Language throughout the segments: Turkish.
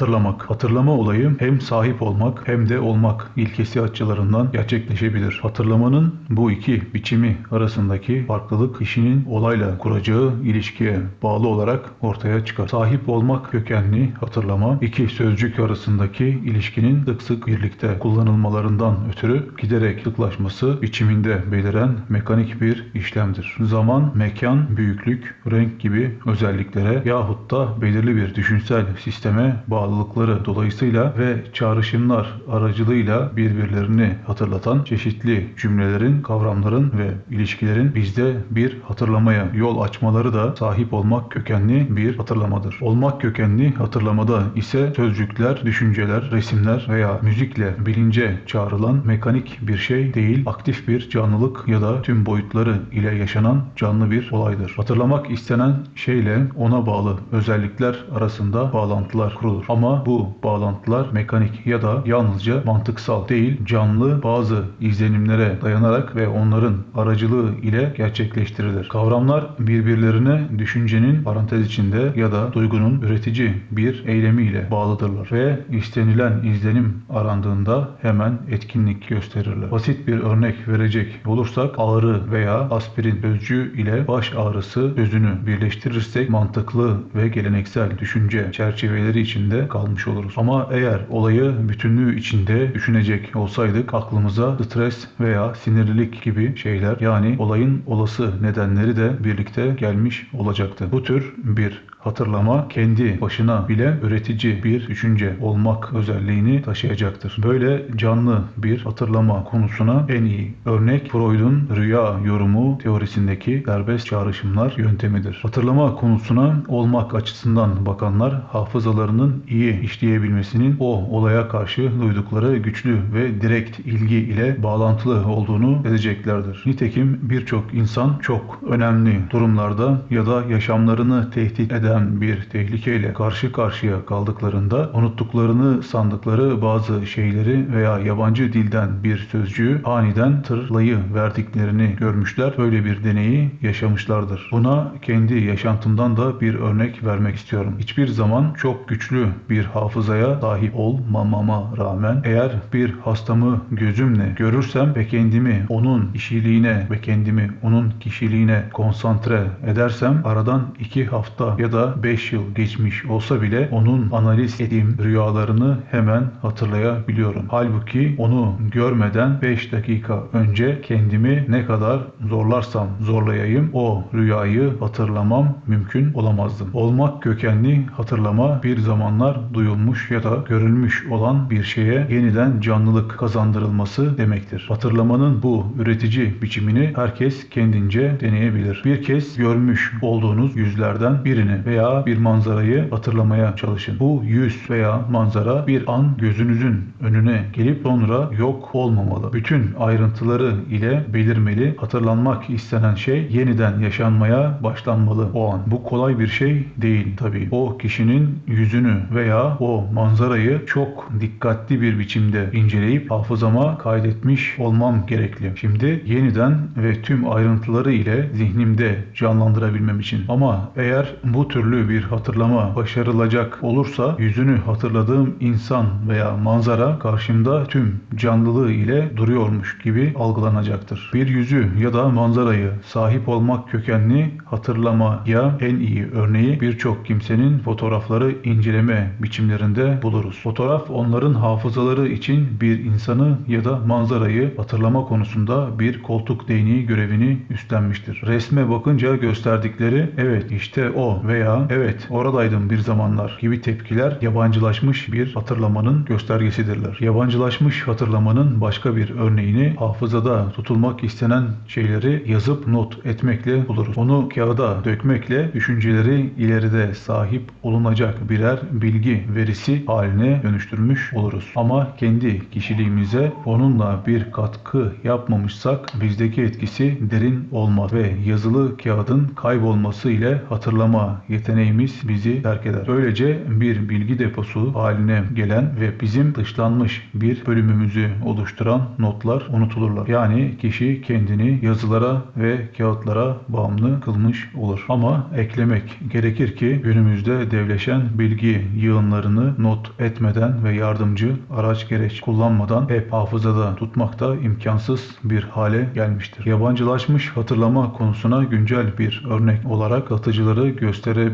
Hatırlamak. Hatırlama olayı hem sahip olmak hem de olmak ilkesi açılarından gerçekleşebilir. Hatırlamanın bu iki biçimi arasındaki farklılık kişinin olayla kuracağı ilişkiye bağlı olarak ortaya çıkar. Sahip olmak kökenli hatırlama iki sözcük arasındaki ilişkinin sık sık birlikte kullanılmalarından ötürü giderek sıklaşması biçiminde beliren mekanik bir işlemdir. Zaman, mekan, büyüklük, renk gibi özelliklere yahut da belirli bir düşünsel sisteme bağlılıkları dolayısıyla ve çağrışımlar aracılığıyla birbirlerini hatırlatan çeşitli cümlelerin, kavramların ve ilişkilerin bizde bir hatırlamaya yol açmaları da sahip olmak kökenli bir hatırlamadır. Olmak kökenli hatırlamada ise sözcükler, düşünceler, resimler veya müzikle bilince çağrılan mekanik bir şey değil, aktif bir canlılık ya da tüm boyutları ile yaşanan canlı bir olaydır. Hatırlamak istenen şeyle ona bağlı özellikler arasında bağlantılar kurulur. Ama bu bağlantılar mekanik ya da yalnızca mantıksal değil, canlı bazı izlenimlere dayanarak ve onların aracılığı ile gerçekleştirilir. Kavramlar birbirlerine düşüncenin parantez içinde ya da duygunun üretici bir eylemiyle bağlıdırlar ve istenilen izlenim arandığında hemen etkinlik gösterirler. Basit bir örnek verecek olursak ağrı veya aspirin sözcüğü ile baş ağrısı sözünü birleştirirsek mantıklı ve geleneksel düşünce çerçeveleri içinde kalmış oluruz. Ama eğer olayı bütünlüğü içinde düşünecek olsaydık aklımıza stres veya sinirlilik gibi şeyler yani olayın olası nedenleri de birlikte gelmiş olacaktı. Bu tür bir hatırlama kendi başına bile üretici bir düşünce olmak özelliğini taşıyacaktır. Böyle canlı bir hatırlama konusuna en iyi örnek Freud'un rüya yorumu teorisindeki serbest çağrışımlar yöntemidir. Hatırlama konusuna olmak açısından bakanlar hafızalarının iyi işleyebilmesinin o olaya karşı duydukları güçlü ve direkt ilgi ile bağlantılı olduğunu edeceklerdir. Nitekim birçok insan çok önemli durumlarda ya da yaşamlarını tehdit eden bir tehlikeyle karşı karşıya kaldıklarında unuttuklarını sandıkları bazı şeyleri veya yabancı dilden bir sözcüğü aniden tırlayı verdiklerini görmüşler. Böyle bir deneyi yaşamışlardır. Buna kendi yaşantımdan da bir örnek vermek istiyorum. Hiçbir zaman çok güçlü bir hafızaya sahip olmamama rağmen eğer bir hastamı gözümle görürsem ve kendimi onun kişiliğine ve kendimi onun kişiliğine konsantre edersem aradan iki hafta ya da 5 yıl geçmiş olsa bile onun analiz ettiğim rüyalarını hemen hatırlayabiliyorum. Halbuki onu görmeden 5 dakika önce kendimi ne kadar zorlarsam zorlayayım o rüyayı hatırlamam mümkün olamazdım. Olmak kökenli hatırlama bir zamanlar duyulmuş ya da görülmüş olan bir şeye yeniden canlılık kazandırılması demektir. Hatırlamanın bu üretici biçimini herkes kendince deneyebilir. Bir kez görmüş olduğunuz yüzlerden birini veya bir manzarayı hatırlamaya çalışın. Bu yüz veya manzara bir an gözünüzün önüne gelip sonra yok olmamalı. Bütün ayrıntıları ile belirmeli. Hatırlanmak istenen şey yeniden yaşanmaya başlanmalı o an. Bu kolay bir şey değil tabii. O kişinin yüzünü veya o manzarayı çok dikkatli bir biçimde inceleyip hafızama kaydetmiş olmam gerekli. Şimdi yeniden ve tüm ayrıntıları ile zihnimde canlandırabilmem için. Ama eğer bu türlü bir hatırlama başarılacak olursa yüzünü hatırladığım insan veya manzara karşımda tüm canlılığı ile duruyormuş gibi algılanacaktır. Bir yüzü ya da manzarayı sahip olmak kökenli hatırlamaya en iyi örneği birçok kimsenin fotoğrafları inceleme biçimlerinde buluruz. Fotoğraf onların hafızaları için bir insanı ya da manzarayı hatırlama konusunda bir koltuk değneği görevini üstlenmiştir. Resme bakınca gösterdikleri evet işte o veya evet oradaydım bir zamanlar gibi tepkiler yabancılaşmış bir hatırlamanın göstergesidirler. Yabancılaşmış hatırlamanın başka bir örneğini hafızada tutulmak istenen şeyleri yazıp not etmekle buluruz. Onu kağıda dökmekle düşünceleri ileride sahip olunacak birer bilgi verisi haline dönüştürmüş oluruz. Ama kendi kişiliğimize onunla bir katkı yapmamışsak bizdeki etkisi derin olmaz ve yazılı kağıdın kaybolması ile hatırlama yeteneğimiz bizi terk eder. Böylece bir bilgi deposu haline gelen ve bizim dışlanmış bir bölümümüzü oluşturan notlar unutulurlar. Yani kişi kendini yazılara ve kağıtlara bağımlı kılmış olur. Ama eklemek gerekir ki günümüzde devleşen bilgi yığınlarını not etmeden ve yardımcı araç gereç kullanmadan hep hafızada tutmak da imkansız bir hale gelmiştir. Yabancılaşmış hatırlama konusuna güncel bir örnek olarak satıcıları gösterebiliriz.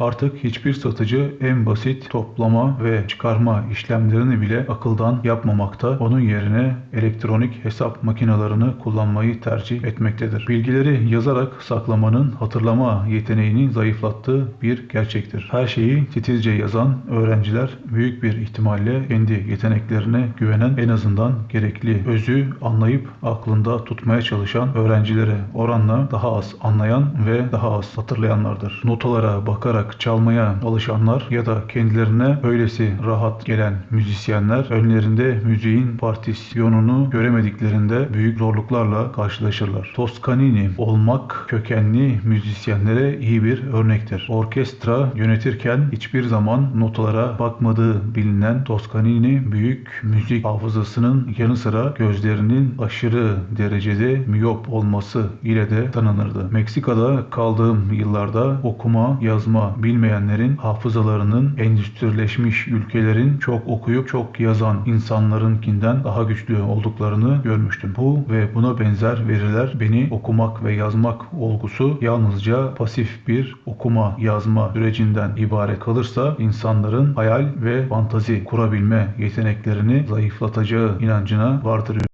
Artık hiçbir satıcı en basit toplama ve çıkarma işlemlerini bile akıldan yapmamakta. Onun yerine elektronik hesap makinelerini kullanmayı tercih etmektedir. Bilgileri yazarak saklamanın hatırlama yeteneğini zayıflattığı bir gerçektir. Her şeyi titizce yazan öğrenciler büyük bir ihtimalle kendi yeteneklerine güvenen en azından gerekli özü anlayıp aklında tutmaya çalışan öğrencilere oranla daha az anlayan ve daha az hatırlayanlardır. Notalara bakarak çalmaya alışanlar ya da kendilerine öylesi rahat gelen müzisyenler önlerinde müziğin partisyonunu göremediklerinde büyük zorluklarla karşılaşırlar. Toscanini olmak kökenli müzisyenlere iyi bir örnektir. Orkestra yönetirken hiçbir zaman notalara bakmadığı bilinen Toscanini büyük müzik hafızasının yanı sıra gözlerinin aşırı derecede miyop olması ile de tanınırdı. Meksika'da kaldığım yıllarda yazma bilmeyenlerin hafızalarının endüstrileşmiş ülkelerin çok okuyup çok yazan insanlarınkinden daha güçlü olduklarını görmüştüm. Bu ve buna benzer veriler beni okumak ve yazmak olgusu yalnızca pasif bir okuma yazma sürecinden ibaret kalırsa insanların hayal ve fantazi kurabilme yeteneklerini zayıflatacağı inancına vardırıyor.